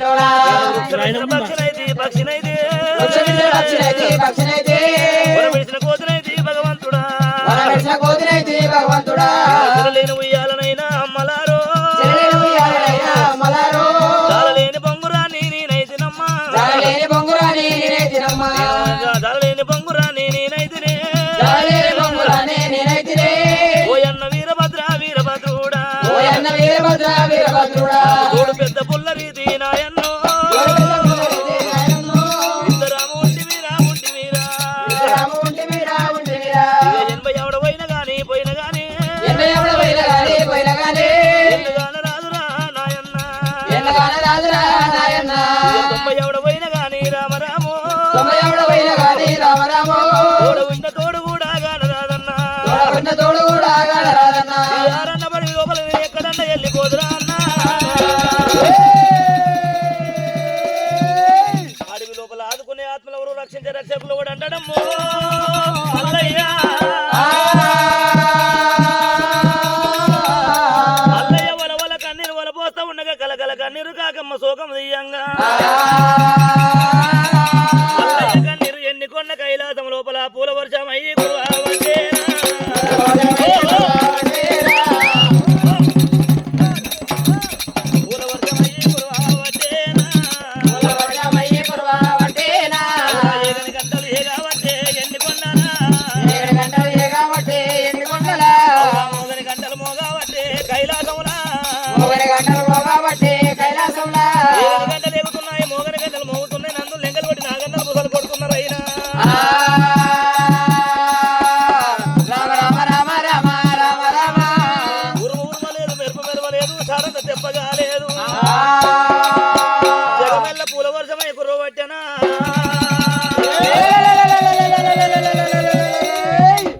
పిల్లవడా పక్షినైతి పక్షినైతి భగవంతుడా భగవంతుడా లేని ఉయ్యాలనైనా అమ్మలారో చెరలేని ఉయ్యాలనైనా మలారో చాలలేని బొంగురాని నేనైతినమ్మా జాలలేని బొంగురాని నేనైతినమ్మా చాలలేని బొంగురాని నేనైతినే బొంగురాని నేనైతినే ఓయన్న వీరభద్ర వీరభద్రుడా ఓయన్న వీరభద్ర వీరభద్రుడా రక్షించే రక్షకులు కూడా అంటడము అల్లయ్యా. అల్లయ్య వల వల కన్నీరు వల పోస్తా ఉండగా కలకల కన్నీరు కాకమ్మ శోకం దియ్యంగా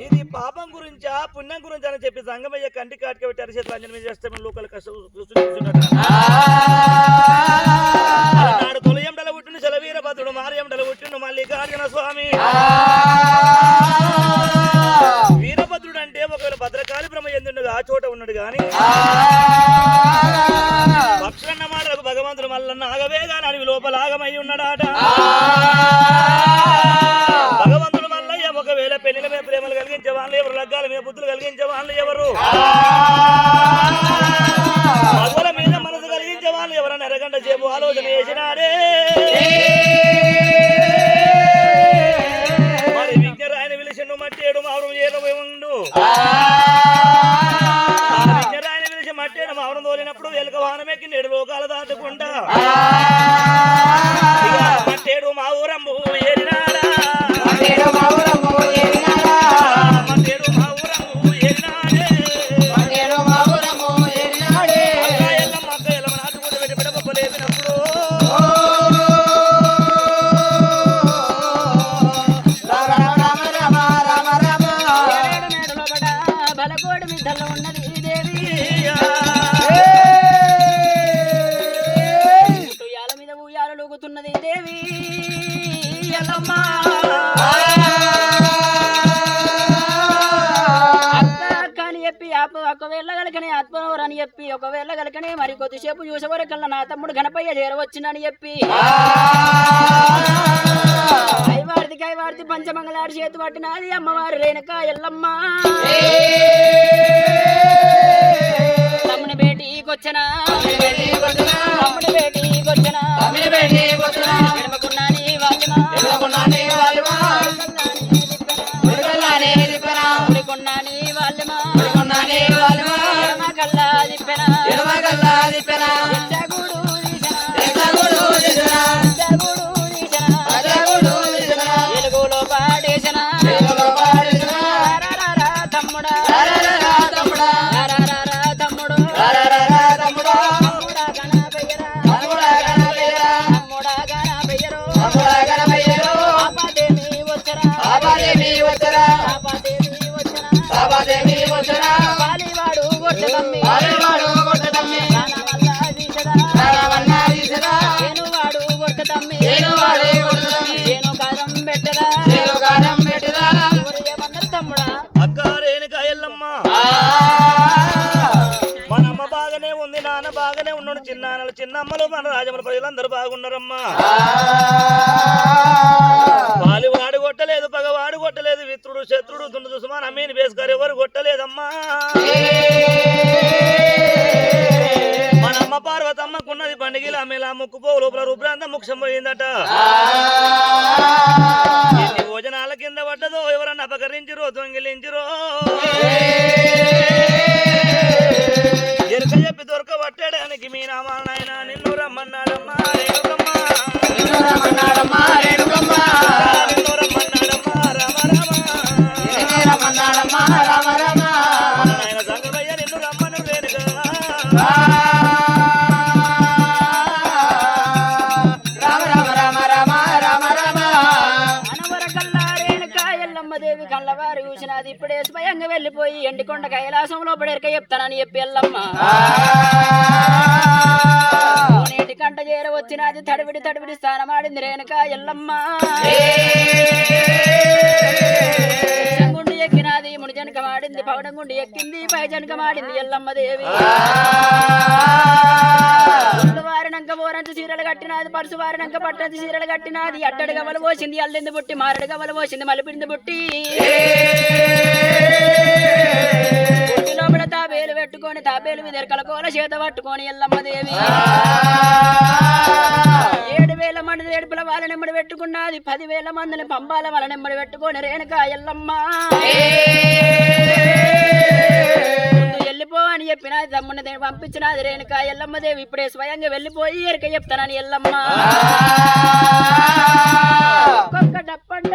ఇది పాపం గురించా పుణ్యం గురించి అని చెప్పి సంగమయ్య కంటి కాటికి పెట్టి అరిచేతులు అంజనం చేస్తే లోకల్ కష్టం చలవీరభద్రుడు మారయండల పుట్టిన మల్లికార్జున స్వామి. వీరభద్రుడు అంటే ఒకవేళ భద్రకాళి బ్రహ్మ ఎందుండగా ఆ చోట ఉన్నాడు పక్షులన్న మల్ల నాగవేగా నడివి లోపలాగమై లోపల ఆగమై ఉన్నాడాట చెప్పి ఒకవేళ గలకనే మరి కొద్దిసేపు చూసేవరకల్లా నా తమ్ముడు గణపయ్య చేరవచ్చునని చెప్పి. కైవాడిది కైవాడిది పంచమంగళాడి చేతి పట్టినది అమ్మవారు రేణుక ఎల్లమ్మ. తమ్ముని బేటీకొచ్చనా. తమ్ముని బేటీకొచ్చనా. వాళ్ళమా ఉడికొన్నాని చిన్నాన్నలు చిన్నమ్మలు మన రాజముల ప్రజలందరూ బాగున్నారమ్మా. వాలి వాడు కొట్టలేదు పగవాడు కొట్టలేదు విత్రుడు శత్రుడు దుండు దుసుమాన్ అమ్మీని వేసుకారు ఎవరు కొట్టలేదమ్మా. మన అమ్మ పార్వతమ్మకున్నది పండుగలు ఆమె ముక్కుపో లోపల రుబ్రాంత ముక్షం పోయిందట. భోజనాల కింద పడ్డదో ఎవరన్నా అపకరించిరో దొంగిలించిరో. చెప్పి దొరకబట్టడానికి మీ నామాయన నిన్ను రమ్మన్నాడమ్మా రేణుకమ్మా. నిన్ను రమ్మన్నాడమ్మా స్వయంగా వెళ్ళిపోయి ఎండికొండ కైలాసంలో పడేరక చెప్తానని చెప్పి ఎల్లమ్మ. నేటి కంట చేర వచ్చినది తడివిడి తడివిడి స్థానమాడింది రేణుక ఎల్లమ్మ. గుండి ఎక్కినది ముడి జనక మాడింది పవడం గుండి ఎక్కింది పై జనక మాడింది ఎల్లమ్మ దేవి. వారినంక ఓరంచు చీరలు కట్టినది పరుసు వారినంక పట్టంచి చీరలు కట్టినది అట్టడి గవలు పోసింది అల్లింది బుట్టి మారడు గవలు పోసింది మలిపింది బుట్టి. లోపల తాబేలు పెట్టుకొని తాబేలు మీద ఎరకల కోల చేత పట్టుకొని ఎల్లమ్మ దేవి. ఏడు వేల మంది ఏడుపుల వాళ్ళ నెమ్మడి పెట్టుకున్నది పదివేల మందిని పంపాల వాళ్ళ నెమ్మడి పెట్టుకొని రేణుక ఎల్లమ్మ. వెళ్ళిపో అని చెప్పినది తమ్ముని పంపించినది రేణుక ఎల్లమ్మ దేవి. ఇప్పుడే స్వయంగా వెళ్ళిపోయి ఎరక చెప్తానని ఎల్లమ్మ. ఒక్కొక్క డప్పండ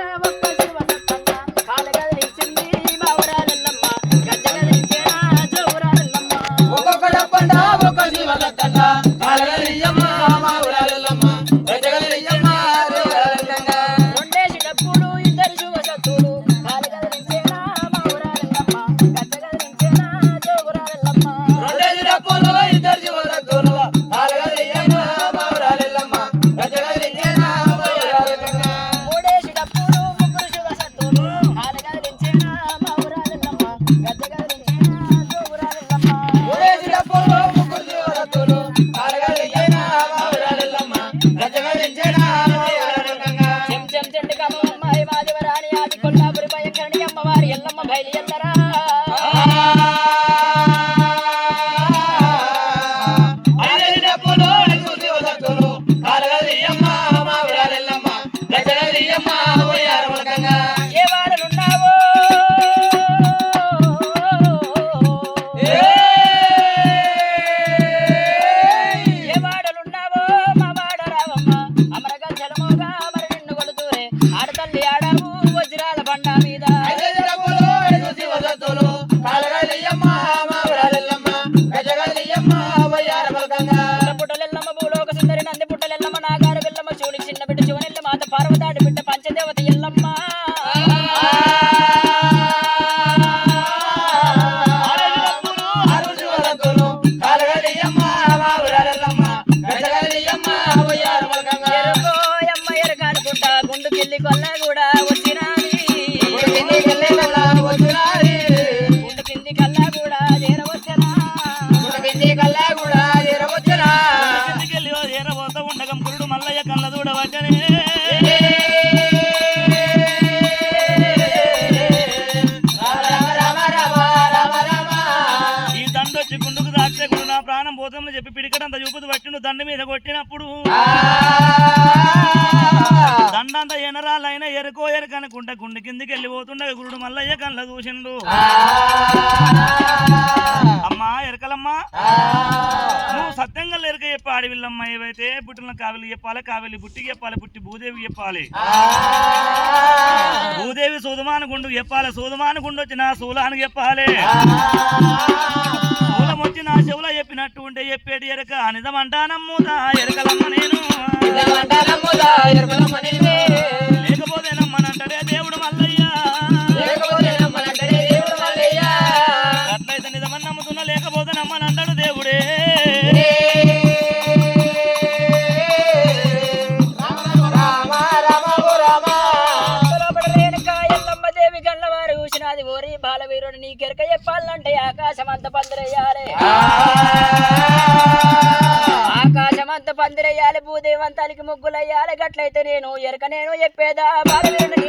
మీద కొట్టినప్పుడు దండంత ఎనరాలైన ఎరుకో ఎరుక అనుకుంటా గుండె కిందికి వెళ్ళిపోతుండగా గురుడు మల్లయ్య కళ్ళ చూసిండు. అమ్మా ఎరకలమ్మా. నువ్వు సత్యంగా ఎరక చెప్పి ఆడవిల్లమ్మ ఏవైతే పుట్టిన కావిలి చెప్పాలి కావిలి పుట్టికి చెప్పాలి పుట్టి భూదేవి చెప్పాలి. భూదేవి సూదమాన గుండు చెప్పాలి సూదమాన గుండు వచ్చి నా శూలానికి చెప్పాలి శూలం వచ్చి నా చెవులో చెప్పినట్టు ఉంటే చెప్పేటి ఎరక. నిజమంటానమ్ముదా ఎరకలమ్మ నేను. నమ్ముదా ఎరుకలమ్మ నిన్నే లేకపోతే నమ్మనంటాడే దేవుడు మల్లయ్య. ఆకాశమంత పందిరేయాలి ఆకాశమంత పందిరేయాలి భూదేవంతానికి ముగ్గులయ్యాలి. గట్లయితే నేను ఎరక నేను చెప్పేదా బాధ నేను.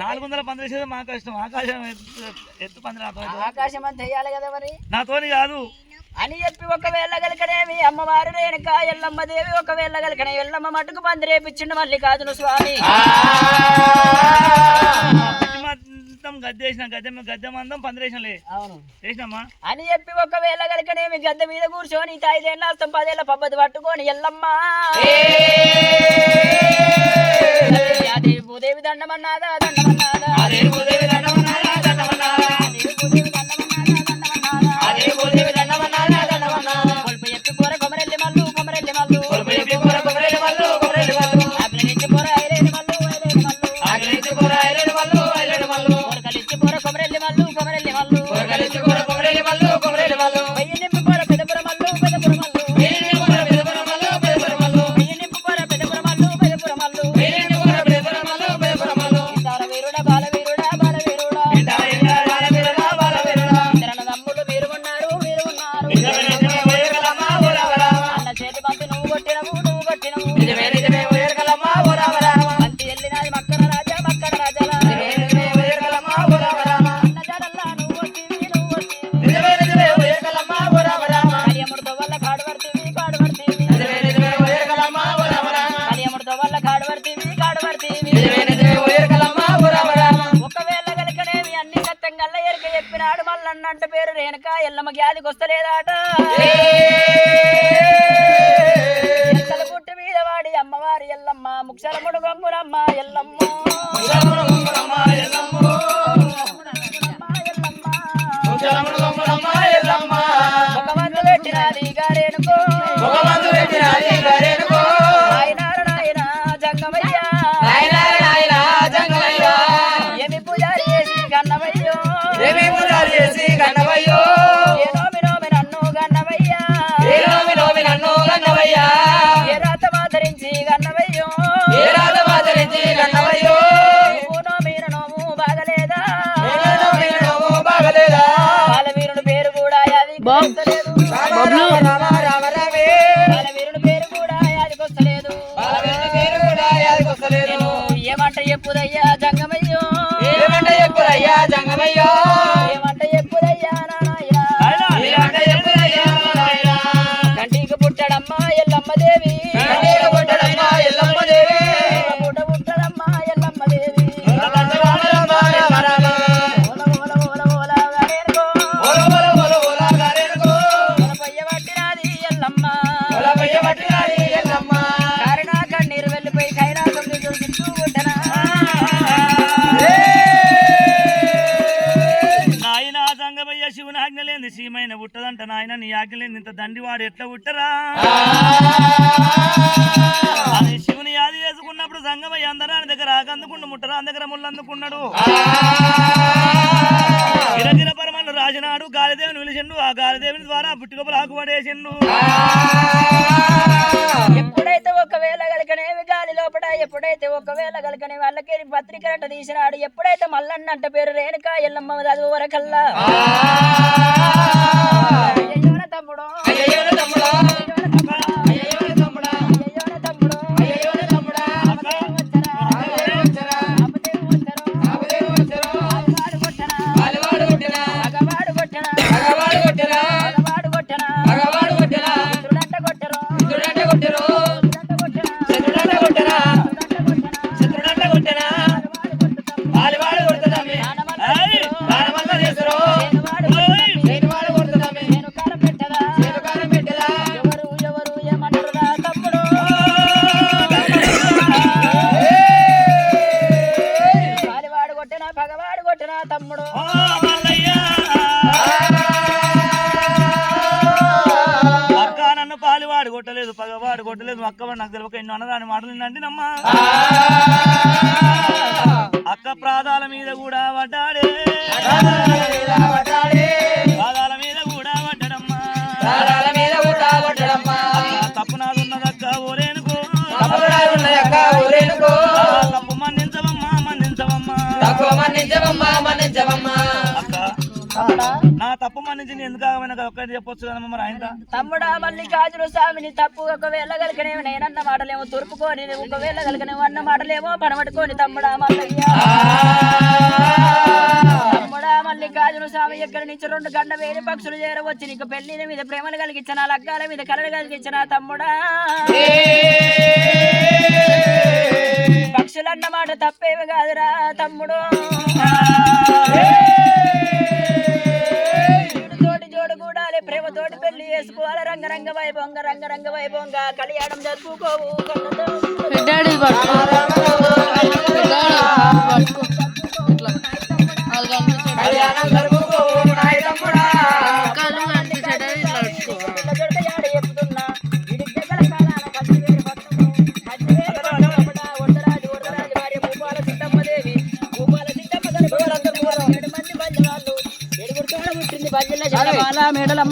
నాలుగు వందల ఆకాశం ఆకాశం అంత కదా మరి? నాతోని కాదు. అని చెప్పి ఒకవేళ గలకనేవి అమ్మవారు రేణుక ఎల్లమ్మ దేవి ఒకవేళ గలకనే ఎల్లమ్మ మటుకు పంది రేపిచ్చిండు మళ్ళీ కాదు స్వామి. గద్దె అని చెప్పి ఒకవేళ గలకనేమి గద్దె మీద కూర్చొని ఐదేళ్ళ పదేళ్ళ పబ్బతి పట్టుకొని ఎల్లమ్మా. భూదేవి దండమన్నాదా దండమన్నాదా? భూదేవి దండ బబ్లు. ఏమంట చెప్పుదయ్యా జంగమయ్యో. ఏమంట ఎప్పుడయ్యా జంగమయ్యో. దండి వాడు ఎట్లా పుట్టరా? అని శివుని యాది చేసుకున్నప్పుడు సంగమయ్య అందరాని దగ్గర ఆగందుకుండా ముట్టరా దగ్గర ముళ్ళు అందుకున్నాడు గిరగిర పరమన్ను రాజనాడు గాలిదేవిని పిలిచిండు ఆ గాలిదేవిని ద్వారా పుట్టుకపులు ఆకుపడేసిండు. ఎప్పుడైతే ఒకవేళ గలకనేవి గాలి లోపల ఎప్పుడైతే ఒకవేళ గలకనే వాళ్ళకి పత్రికలంట తీసినాడు ఎప్పుడైతే మల్లన్న అంట పేరు రేణుకా ఎల్లమ్మ చదువు వరకల్లా. తమ్ముడు. అయ్యో తమ్ముడా కొట్టలేదు పగవాడు కొట్టలేదు అక్కవాడు నాకు తెలియక ఎన్నో అన్నదాని మాటలు నమ్మ. అక్క ప్రాధాల మీద కూడా వడ్డాడే. నా తప్పు మన్నించి ఎందుకు ఆగమైనా ఒక్కటి చెప్పొచ్చు కదా మరి ఆయన. తమ్ముడా మల్లికార్జున స్వామిని తప్పు ఒకవేళ గలికనేవి నేనన్న మాటలేమో తురుపుకొని ఒకవేళ గలికనేవి అన్న మాటలేమో పడబట్టుకొని తమ్ముడా మల్లయ్య తమ్ముడా మల్లికార్జున స్వామి ఎక్కడి నుంచి రెండు గంట వేరే పక్షులు చేరవచ్చు? నీకు పెళ్ళి మీద ప్రేమలు కలిగించిన లగ్గాల మీద కలలు కలిగించిన తమ్ముడా. పక్షులన్న మాట తప్పేవి కాదురా తమ్ముడు. చేసుకోవాలి కూడాలి ప్రేమతోటి పెళ్ళి చేసుకోవాలి. రంగరంగ వైభవంగ రంగరంగ వైభవంగా కళ్యాణం జరుపుకోవు. ఏడు